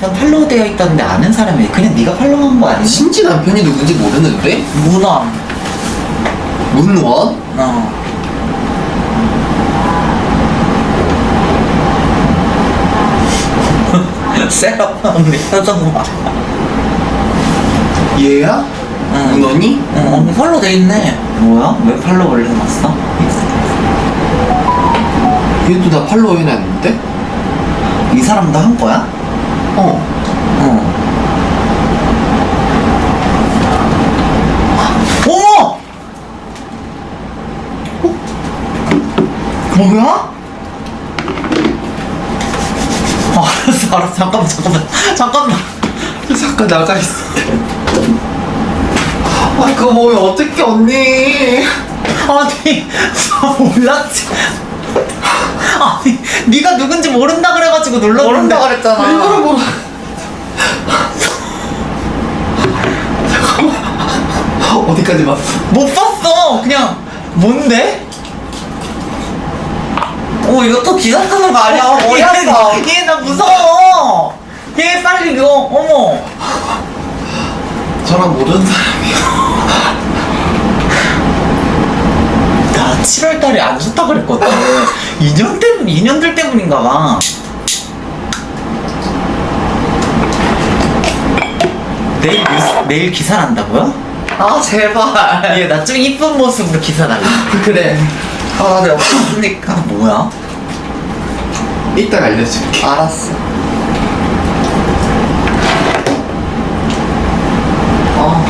난 팔로우 되어 있다는데 아는 사람이 그냥 네가 팔로우한 거 아니야? 신지 남편이 누군지 모르는데? 문왕 문원? 어 세라 언니 표정 봐 얘야? 응. 문원이? 응, 언니 팔로우 돼 있네 뭐야? 왜 팔로우를 해놨어? 얘도 나 팔로우 해놨는데? 이 사람도 한 거야? 어. 어 어머! 어? 뭐야? 아, 알았어 알았어 잠깐만 잠깐만 잠깐만 잠깐 나가 있어. 아, 그거 보면 어떡해, 언니. 아니 나 몰랐지 아니 네가 누군지 모른다 그래가지고 놀랐는데 모른다 그랬잖아. 일부러 뭐. 잠깐만. 어디까지 봤어? 못 봤어 그냥 뭔데? 어 이거 또 기사 쓰는 거 아니야? 어디 갔어? 얘나 무서워 얘 빨리 이거 어머 저랑 모르는 사람이야. 나 7월 달에 안 좋다 그랬거든 인연 때문 인연들 때문인가 봐 내일 뉴스, 내일 기사 난다고요? 아, 제발. 얘 나 좀 이쁜 모습으로 기사 날라 그래. 아, 내가 없으니까. 아 뭐야? 이따가 알려줄게. 알았어. 어.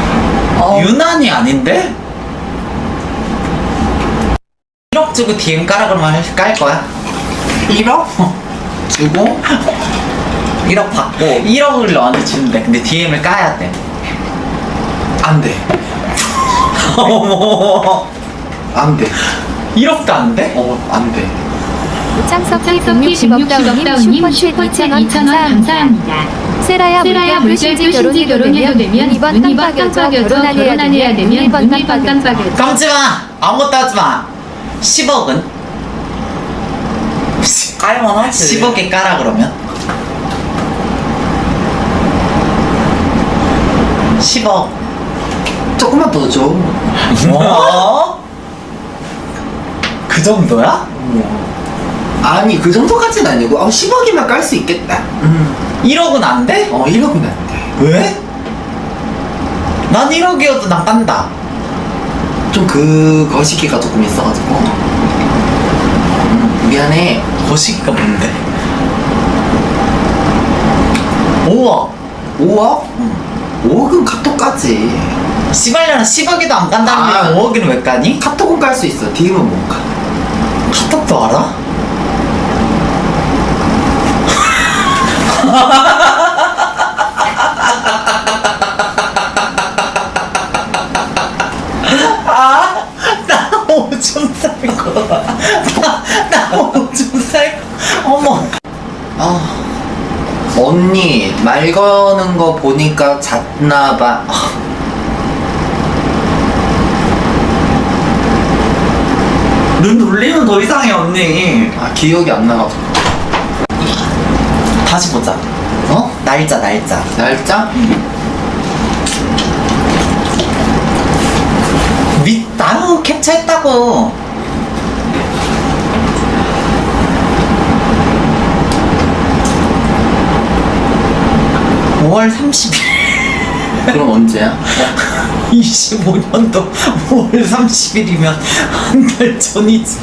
어. 유난히 아닌데? 1억 주고 DM 까라 그러면 할- 깔 거야? 1억? 주고? 1억 받고 1억을 너한테 주는데 근데 DM을 까야 돼 안 돼. 어머 안 돼. 1억도 안 돼? 어, 안 돼. 창석기 석기 160억 다운님 160억 슈퍼챗 다운님 2,000원 2,000원 감사합니다. 세라야 세라야 물결 결혼이 결혼이 되면 되면 이번 깜빡여져 결혼 안 해야 되면 되면 1번 일번 깜빡여져. 감지마 아무것도 하지마 10억은? 깔만 하지. 10억에 까라 그러면 10억 조금만 더 줘. 뭐? 그 정도야? 아니, 그 정도까지는 아니고, 어, 10억이면 깔 수 있겠다. 음. 1억은 안 돼? 어, 1억은 안 돼. 왜? 난 1억이어도 난 깐다 좀 그 거시기가 조금 있어가지고. 음, 미안해. 거시기가 뭔데? 5억 5억? 5억은 카톡 까지. 시발려는 10억에도 안 간다는 아. 아. 5억이는 왜 까니? 카톡은 깔 수 있어. DM은 못 가. 카톡도 알아? 아, 나 오줌 살고. 나, 나 오줌 살고. 어머. 아, 언니 말 거는 거 보니까 잤나봐. 눈 돌리면 더 이상해, 언니. 아 기억이 안 나가지고. 다시 보자. 어? 날짜, 날짜. 날짜? 밑, 나무 캡처했다고. (5월 30일) 그럼 언제야? 25년도 5월 30일이면 한 달 전이지